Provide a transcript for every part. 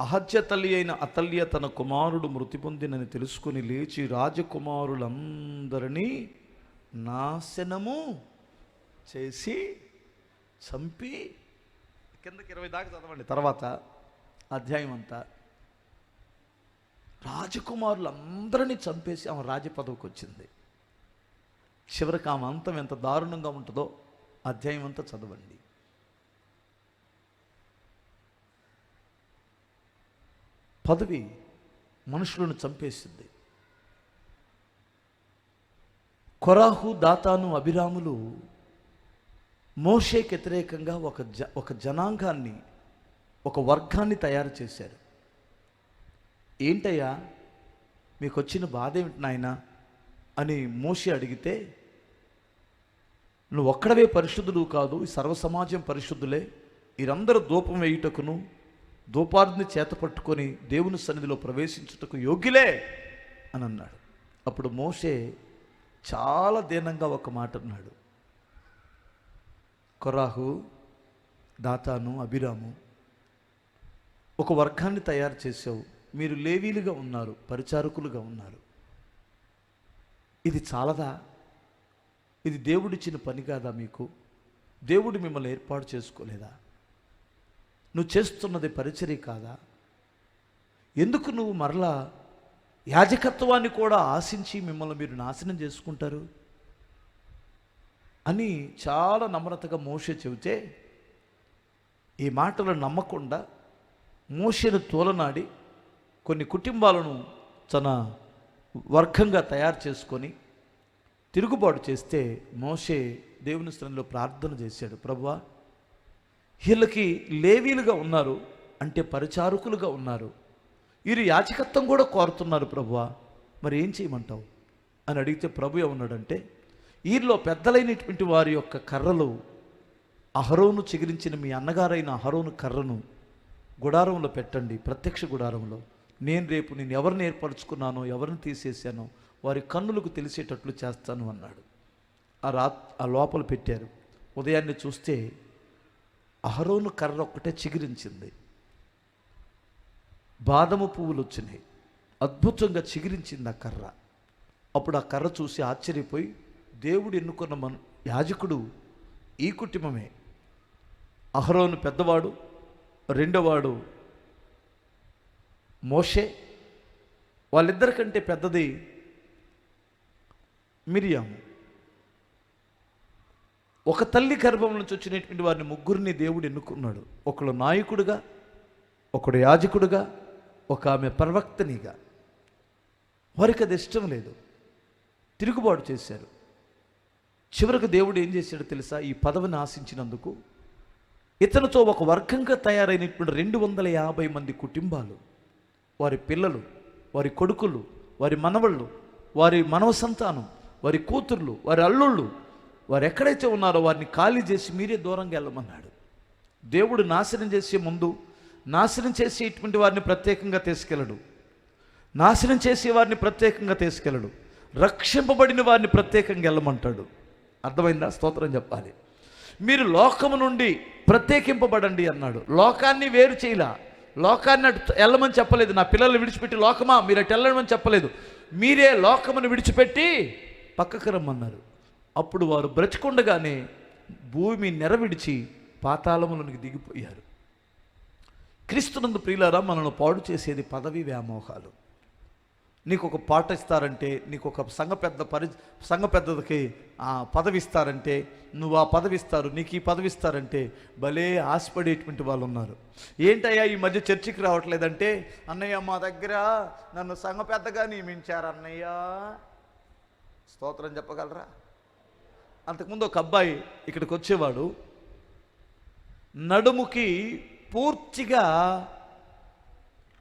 అహత్య తల్లి అయిన అతల్య తన కుమారుడు మృతి పొందినని తెలుసుకుని లేచి రాజకుమారులందరినీ నాశనము చేసి చంపి కిందకి ఇరవై దాకా చదవండి. తర్వాత అధ్యాయం అంతా. రాజకుమారులందరినీ చంపేసి ఆమె రాజపదవికి వచ్చింది. చివరికి ఆమె అంతం ఎంత దారుణంగా ఉంటుందో అధ్యాయం అంతా చదవండి. పదవి మనుషులను చంపేసింది. కొరాహు దాతాను అభిరాములు మోషేకి వ్యతిరేకంగా ఒక జ ఒక జనాంగాన్ని ఒక వర్గాన్ని తయారు చేశారు. ఏంటయ్యా మీకు వచ్చిన బాధ ఏమిటి నాయనా? అని మోషే అడిగితే నువ్వు ఒక్కడవే పరిశుద్ధులు కాదు ఈ సర్వసమాజం పరిశుద్ధులే వీరందరూ ధూపం వేయుటకును ధూపార్ధిని చేత పట్టుకొని దేవుని సన్నిధిలో ప్రవేశించుటకు యోగ్యులే అని అన్నాడు. అప్పుడు మోషే చాలా దీనంగా ఒక మాట అన్నాడు. కొరాహు దాతాను అభిరాము ఒక వర్గాన్ని తయారు చేసావు మీరు లేవీలుగా ఉన్నారు పరిచారకులుగా ఉన్నారు. ఇది చాలదా? ఇది దేవుడిచ్చిన పని కాదా మీకు? దేవుడు మిమ్మల్ని ఏర్పాటు చేసుకోలేదా? నువ్వు చేస్తున్నది పరిచర్య కాదా? ఎందుకు నువ్వు మరలా యాజకత్వాన్ని కూడా ఆశించి మిమ్మల్ని మీరు నాశనం చేసుకుంటారు? అని చాలా నమ్రతగా మోష చెబితే ఈ మాటలు నమ్మకుండా మోషేను తోలనాడి కొన్ని కుటుంబాలను తన వర్గంగా తయారు చేసుకొని తిరుగుబాటు చేస్తే మోషే దేవుని స్థలంలో ప్రార్థన చేశాడు. ప్రభువా వీళ్ళకి లేవీలుగా ఉన్నారు అంటే పరిచారకులుగా ఉన్నారు. వీరు యాచకత్వం కూడా కోరుతున్నారు ప్రభువా. మరి ఏం చేయమంటావు? అని అడిగితే ప్రభు ఏమన్నాడంటే వీరిలో పెద్దలైనటువంటి వారి యొక్క కర్రలు అహరోను చిగిరించిన మీ అన్నగారైన అహరోను కర్రను గుడారంలో పెట్టండి ప్రత్యక్ష గుడారంలో. నేను రేపు నేను ఎవరిని ఏర్పరచుకున్నానో ఎవరిని తీసేసానో వారి కన్నులకు తెలిసేటట్లు చేస్తాను అన్నాడు. ఆ రా ఆ లోపల పెట్టారు. ఉదయాన్నే చూస్తే అహరోను కర్ర ఒక్కటే చిగిరించింది. బాదము పువ్వులు వచ్చినాయి. అద్భుతంగా చిగిరించింది ఆ కర్ర. అప్పుడు ఆ కర్ర చూసి ఆశ్చర్యపోయి దేవుడు ఎన్నుకున్న మన యాజకుడు ఈ కుటుంబమే. అహరోను పెద్దవాడు రెండోవాడు మోషే వాళ్ళిద్దరికంటే పెద్దది మిరియాము. ఒక తల్లి గర్భం నుంచి వచ్చినటువంటి వారిని ముగ్గురిని దేవుడు ఎన్నుకున్నాడు. ఒకడు నాయకుడుగా ఒకడు యాజకుడుగా ఒక ఆమె ప్రవక్తనిగా. వారికి అది ఇష్టం లేదు. తిరుగుబాటు చేశారు. చివరకు దేవుడు ఏం చేశాడో తెలుసా? ఈ పదవిని ఆశించినందుకు ఇతనితో ఒక వర్గంగా తయారైనటువంటి రెండు వందల యాభై మంది కుటుంబాలు వారి పిల్లలు వారి కొడుకులు వారి మనవళ్ళు వారి మనవ సంతానం వారి కూతుర్లు వారి అల్లుళ్ళు వారు ఎక్కడైతే ఉన్నారో వారిని ఖాళీ చేసి మీరే దూరంగా వెళ్ళమన్నాడు. దేవుడు నాశనం చేసే ముందు నాశనం చేసేటువంటి వారిని ప్రత్యేకంగా తీసుకెళ్ళడు. నాశనం చేసే వారిని ప్రత్యేకంగా తీసుకెళ్ళడు. రక్షింపబడిన వారిని ప్రత్యేకంగా వెళ్ళమంటాడు. అర్థమైందా? స్తోత్రం చెప్పాలి. మీరు లోకము నుండి ప్రత్యేకింపబడండి అన్నాడు. లోకాన్ని వేరు చేయలా. లోకాన్ని అటు వెళ్ళమని చెప్పలేదు. నా పిల్లల్ని విడిచిపెట్టి లోకమా? మీరు అటు వెళ్ళమని చెప్పలేదు. మీరే లోకమును విడిచిపెట్టి పక్కకు రమ్మన్నారు. అప్పుడు వారు బ్రతికుండగానే భూమి నెరవిడిచి పాతాళములోనికి దిగిపోయారు. క్రీస్తునందు ప్రియులారా మనల్ని పాడు చేసేది పదవి వ్యామోహాలు. నీకు ఒక పాట ఇస్తారంటే నీకు ఒక సంఘ పెద్ద పరి సంఘ పెద్దకి ఆ పదవి ఇస్తారంటే నువ్వు ఆ పదవి ఇస్తారు నీకు ఈ పదవి ఇస్తారంటే భలే ఆశపడేటువంటి వాళ్ళు ఉన్నారు ఏంటయ్యా ఈ మధ్య చర్చికి రావట్లేదంటే అన్నయ్య మా దగ్గర నన్ను సంఘ పెద్దగా నియమించారు అన్నయ్య స్తోత్రం చెప్పగలరా? అంతకుముందు ఒక అబ్బాయి ఇక్కడికి వచ్చేవాడు. నడుముకి పూర్తిగా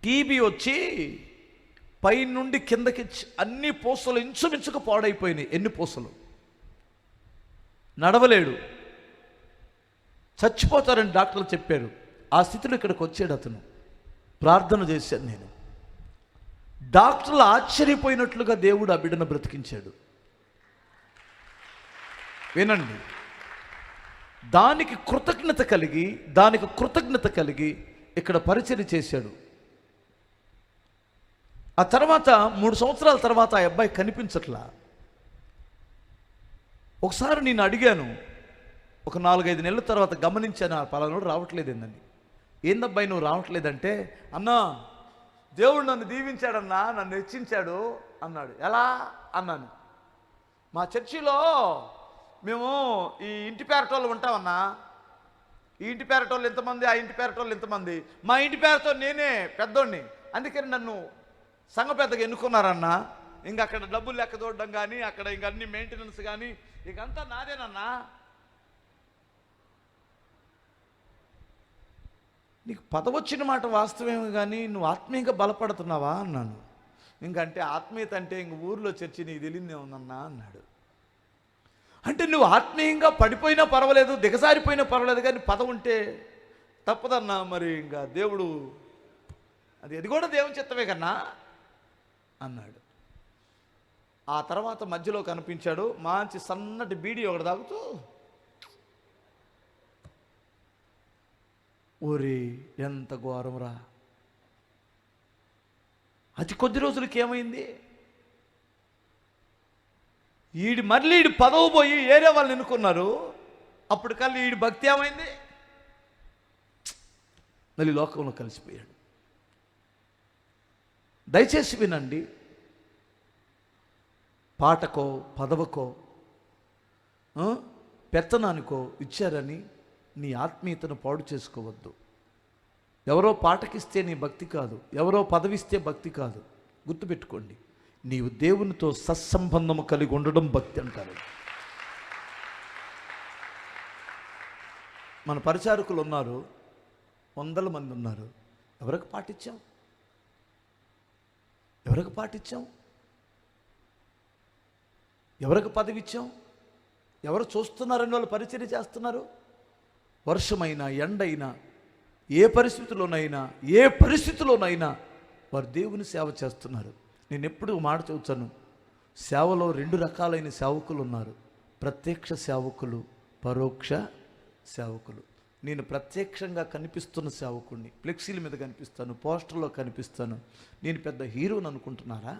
టీబీ వచ్చి పైనుండి కిందకి అన్ని పూసలు ఇంచుమించుకు పాడైపోయినాయి ఎన్ని పూసలు. నడవలేడు. చచ్చిపోతారని డాక్టర్లు చెప్పారు. ఆ స్థితిలో ఇక్కడికి వచ్చాడు అతను. ప్రార్థన చేశాను నేను. డాక్టర్లు ఆశ్చర్యపోయినట్లుగా దేవుడు ఆ బిడ్డను బ్రతికించాడు. వినండి. దానికి కృతజ్ఞత కలిగి దానికి కృతజ్ఞత కలిగి ఇక్కడ పరిచయం చేశాడు. ఆ తర్వాత మూడు సంవత్సరాల తర్వాత ఆ అబ్బాయి కనిపించట్లా. ఒకసారి నేను అడిగాను ఒక నాలుగైదు నెలల తర్వాత గమనించాను ఆ పలానోడు రావట్లేదు ఏందని. ఏందబ్బాయి నువ్వు రావట్లేదంటే అన్నా దేవుడు నన్ను దీవించాడన్నా నన్ను హెచ్చించాడు అన్నాడు. ఎలా? అన్నాను. మా చర్చిలో మేము ఈ ఇంటి పేరటోళ్ళు ఉంటామన్నా. ఈ ఇంటి పేరటోళ్ళు ఎంతమంది ఆ ఇంటి పేరటోళ్ళు ఎంతమంది? మా ఇంటి పేరుతో నేనే పెద్దోడిని. అందుకని నన్ను సంఘ పెద్దగా ఎన్నుకున్నారన్నా. ఇంక అక్కడ డబ్బులు లెక్క చూడడం కానీ అక్కడ ఇంక అన్ని మెయింటెనెన్స్ కానీ ఇకంతా నాదేనన్నా. నీకు పదవచ్చిన మాట వాస్తవమే కానీ నువ్వు ఆత్మీయంగా బలపడుతున్నావా? అన్నాను. ఇంకంటే ఆత్మీయత అంటే ఇంక ఊర్లో చర్చి నీకు తెలియదే ఉందన్నా అన్నాడు. అంటే నువ్వు ఆత్మీయంగా పడిపోయినా పర్వాలేదు దిగజారిపోయినా పర్వాలేదు కానీ పదం ఉంటే తప్పదన్నా మరి ఇంకా దేవుడు అది అది కూడా దేవుని చిత్తమే కన్నా అన్నాడు. ఆ తర్వాత మధ్యలో కనిపించాడు మంచి సన్నటి బీడి ఒకటి తాగుతూ ఓరి ఎంత ఘోరంరా అతి కొద్ది రోజులకి ఏమైంది? ఈడు మళ్ళీ ఈడు పదవి పోయి ఏరే వాళ్ళు ఎన్నుకున్నారు? అప్పుడు కల్లా ఈడు భక్తి ఏమైంది? మళ్ళీ లోకంలో కలిసిపోయాడు. దయచేసి వినండి. పాటకో పదవకో పెత్తనానికో ఇచ్చారని నీ ఆత్మీయతను పాడు చేసుకోవద్దు. ఎవరో పాటకిస్తే నీ భక్తి కాదు ఎవరో పదవిస్తే భక్తి కాదు. గుర్తుపెట్టుకోండి. నీవు దేవునితో సత్సంబంధము కలిగి ఉండడం భక్తి అంటారు. మన పరిచారకులు ఉన్నారు వందల మంది ఉన్నారు. ఎవరికి పాటించాం ఎవరికి పాటించాం ఎవరికి పదవి ఇచ్చాం ఎవరు చూస్తున్నారని వాళ్ళు పరిచయం చేస్తున్నారు? వర్షమైనా ఎండైనా ఏ పరిస్థితిలోనైనా ఏ పరిస్థితిలోనైనా వారు దేవుని సేవ చేస్తున్నారు. నేను ఎప్పుడు మాట చెబుతాను. సేవలో రెండు రకాలైన సేవకులు ఉన్నారు ప్రత్యక్ష సేవకులు పరోక్ష సేవకులు. నేను ప్రత్యక్షంగా కనిపిస్తున్న సేవకుడిని ఫ్లెక్సీల మీద కనిపిస్తాను పోస్టర్లో కనిపిస్తాను. నేను పెద్ద హీరోని అనుకుంటున్నారా?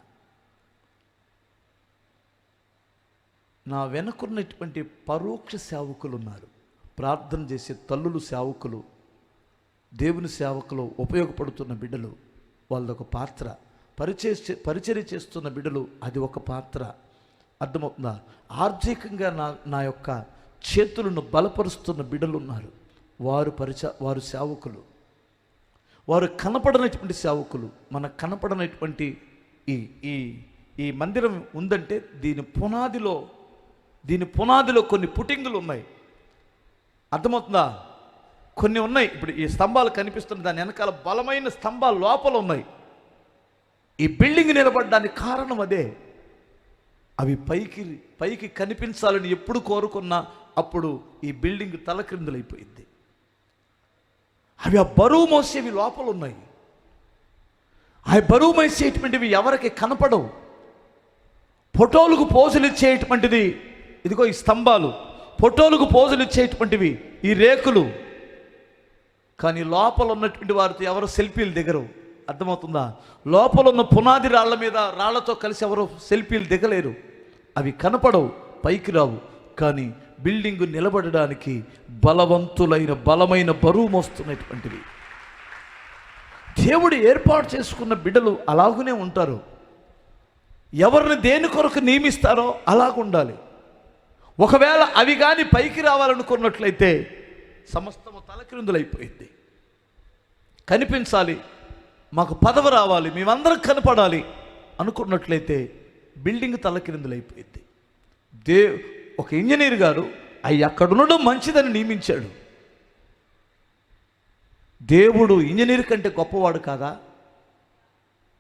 నా వెనుకున్నటువంటి పరోక్ష సేవకులు ఉన్నారు ప్రార్థన చేసే తల్లులు సేవకులు దేవుని సేవకులు ఉపయోగపడుతున్న బిడ్డలు వాళ్ళొక పాత్ర. పరిచే పరిచర్య చేస్తున్న బిడ్డలు అది ఒక పాత్ర. అర్థమవుతుందా? ఆర్థికంగా నా నా యొక్క చేతులను బలపరుస్తున్న బిడ్డలు ఉన్నారు వారు పరిచ వారు సేవకులు. వారు కనపడనటువంటి సేవకులు. మన కనపడనటువంటి ఈ ఈ ఈ మందిరం ఉందంటే దీని పునాదిలో దీని పునాదిలో కొన్ని పుటింగులు ఉన్నాయి. అర్థమవుతుందా? కొన్ని ఉన్నాయి. ఇప్పుడు ఈ స్తంభాలు కనిపిస్తున్న దాని వెనకాల బలమైన స్తంభాలు లోపల ఉన్నాయి. ఈ బిల్డింగ్ నిలబడడానికి కారణం అదే. అవి పైకి పైకి కనిపించాలని ఎప్పుడు కోరుకున్నా అప్పుడు ఈ బిల్డింగ్ తలక్రిందులైపోయింది అవి ఆ బరువు మోసేవి లోపల ఉన్నాయి ఆ బరువు మోసేటువంటివి ఎవరికి కనపడవు. ఫోటోలకు పోజులు ఇచ్చేటువంటిది ఇదిగో ఈ స్తంభాలు ఫోటోలకు పోజులు ఇచ్చేటువంటివి ఈ రేకులు. కానీ లోపల ఉన్నటువంటి వారితో ఎవరు సెల్ఫీలు దిగరు. అర్థమవుతుందా? లోపల ఉన్న పునాది రాళ్ళ మీద రాళ్ళతో కలిసి ఎవరు సెల్ఫీలు దిగలేరు. అవి కనపడవు పైకి రావు. కానీ బిల్డింగ్ నిలబడడానికి బలవంతులైన బలమైన బరువు మోస్తున్నటువంటివి. దేవుడు ఏర్పాటు చేసుకున్న బిడ్డలు అలాగునే ఉంటారు. ఎవరిని దేని కొరకు నియమిస్తారో అలాగుండాలి. ఒకవేళ అవి కానీ పైకి రావాలనుకున్నట్లయితే సమస్తము తలక్రిందులైపోయింది. కనిపించాలి మాకు పదవి రావాలి మేమందరం కనపడాలి అనుకున్నట్లయితే బిల్డింగ్ తలక్రిందులైపోయింది దే ఒక ఇంజనీర్ గారు అవి అక్కడ ఉండడం మంచిదని నియమించాడు. దేవుడు ఇంజనీర్ కంటే గొప్పవాడు కాదా?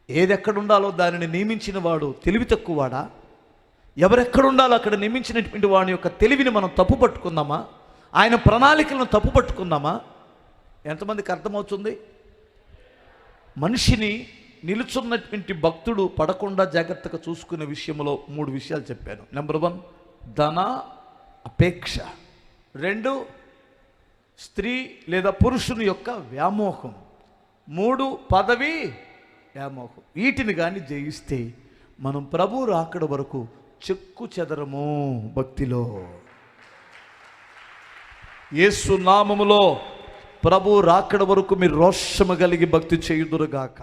ఏది ఎక్కడ ఉండాలో దానిని నియమించిన వాడు తెలివి తక్కువవాడా? ఎవరెక్కడ ఉండాలో అక్కడ నియమించినటువంటి వాడి యొక్క తెలివిని మనం తప్పు పట్టుకుందామా? ఆయన ప్రణాళికలను తప్పు పట్టుకుందామా? ఎంతమందికి అర్థమవుతుంది? మనిషిని నిలుచున్నటువంటి భక్తుడు పడకుండా జాగ్రత్తగా చూసుకునే విషయంలో మూడు విషయాలు చెప్పాను. నెంబర్ వన్ ధన అపేక్ష. రెండు స్త్రీ లేదా పురుషుని యొక్క వ్యామోహం. మూడు పదవి వ్యామోహం. వీటిని కానీ జయిస్తే మనం ప్రభు రాకడ వరకు చెక్కు చెదరము భక్తిలో. యేసు నామములో ప్రభు రాకడ వరకు మీరు రోషము కలిగి భక్తి చేయుదురుగాక.